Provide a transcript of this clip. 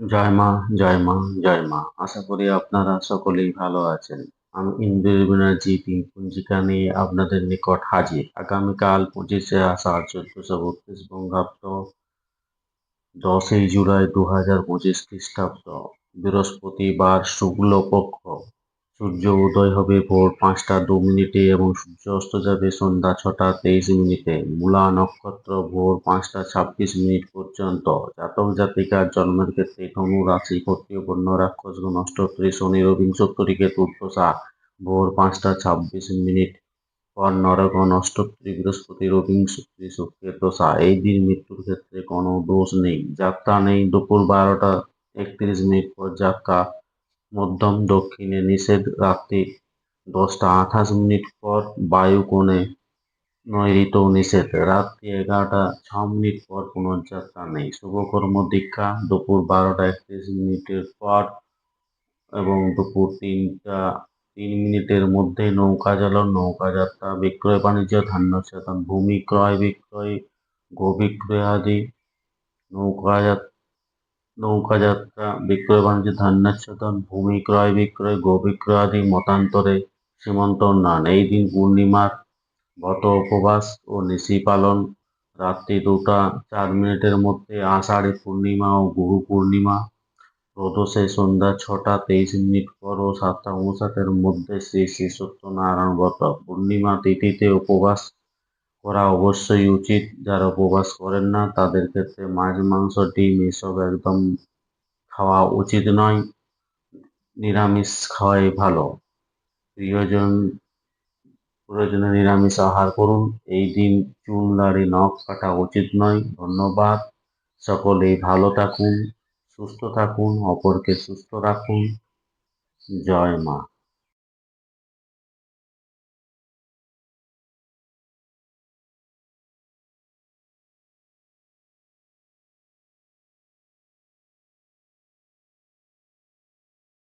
জয় মা, জয় মা, জয় মা। আশা করি আপনারা সকলেই ভালো আছেন। আমি ইন্দ্রিয় ব্যানার্জি তিন পঞ্জিকা নিয়ে আপনাদের নিকট হাজির। আগামীকাল পঁচিশে আষাঢ় চোদ্দশো বত্রিশ বঙ্গাব্দ দশই জুলাই দু হাজার পঁচিশ খ্রিস্টাব্দ বৃহস্পতিবার শুক্লপক্ষ সূর্য উদয় হবে ভোর পাঁচটা দু মিনিটে এবং সূর্য অস্ত যাবে সন্ধ্যা ছটা তেইশ মিনিটে। মূলা নক্ষত্র ভোর পাঁচটা ছাব্বিশ মিনিট পর্যন্ত। জাতক জাতিকার জন্মের ক্ষেত্রে ধনু, রাশি ক্ষত্রিয় বন্য রাক্ষসগণ অষ্টত্রী শনি রবিংশত্তরী কেতুর্দশা ভোর পাঁচটা ছাব্বিশ মিনিট পর নরগণ অষ্টত্রী, বৃহস্পতি রবিংশত্রী শুক্রের দশা। এই দিন মৃত্যুর ক্ষেত্রে কোনো দোষ নেই। যাত্রা নেই। দুপুর বারোটা একত্রিশ মিনিট পর যাত্রা মধ্যম, দক্ষিণে নিষেধ, রাত্রি দশটা আঠাশ মিনিট পর বায়ুকোণে নৈঋত নিষেধ। রাত্রি এগারোটা ছ মিনিট পর পুনর্যাত্রা নেই। শুভকর্ম দীক্ষা দুপুর বারোটা একত্রিশ মিনিটের পর এবং দুপুর তিনটা তিন মিনিটের মধ্যে নৌকা চালন নৌকা যাত্রা, বিক্রয় বাণিজ্য, ধান্য চেতন, ভূমি ক্রয় বিক্রয়, গো বিক্রয় আদি, নৌকা যাত্রা নৌকা যাত্রা বিক্রয় বাণিজ্য, ধান্যাচ্ছাদন, ভূমি ক্রয় বিক্রয়, গো বিক্রয় আদি মতান্তরে সীমন্ত উন্নয়ন। এই দিন পূর্ণিমার ব্রত উপবাস ও নিশি পালন। রাত্রি দুটা, চার মিনিটের মধ্যে আষাঢ়ী পূর্ণিমা ও গুরু পূর্ণিমা। প্রদোষে সন্ধ্যা ছটা, তেইশ মিনিট পর ও সাতটা, উনষাটের মধ্যে শ্রী শ্রী সত্যনারায়ণ ব্রত। পূর্ণিমা তিথিতে উপবাস করা অবশ্যই উচিত যারা উপবাস করেন না, তাদের ক্ষেত্রে মাছ, মাংস, ডিম এসব একদম খাওয়া উচিত নয়। নিরামিষ খাওয়াই ভালো। প্রিয়জন, প্রয়োজনে নিরামিষ আহার করুন। এই দিন চুল, দাড়ি, নখ কাটা উচিত নয়। ধন্যবাদ। সকলেই ভালো থাকুন, সুস্থ থাকুন, অপরকে সুস্থ রাখুন। জয় মা।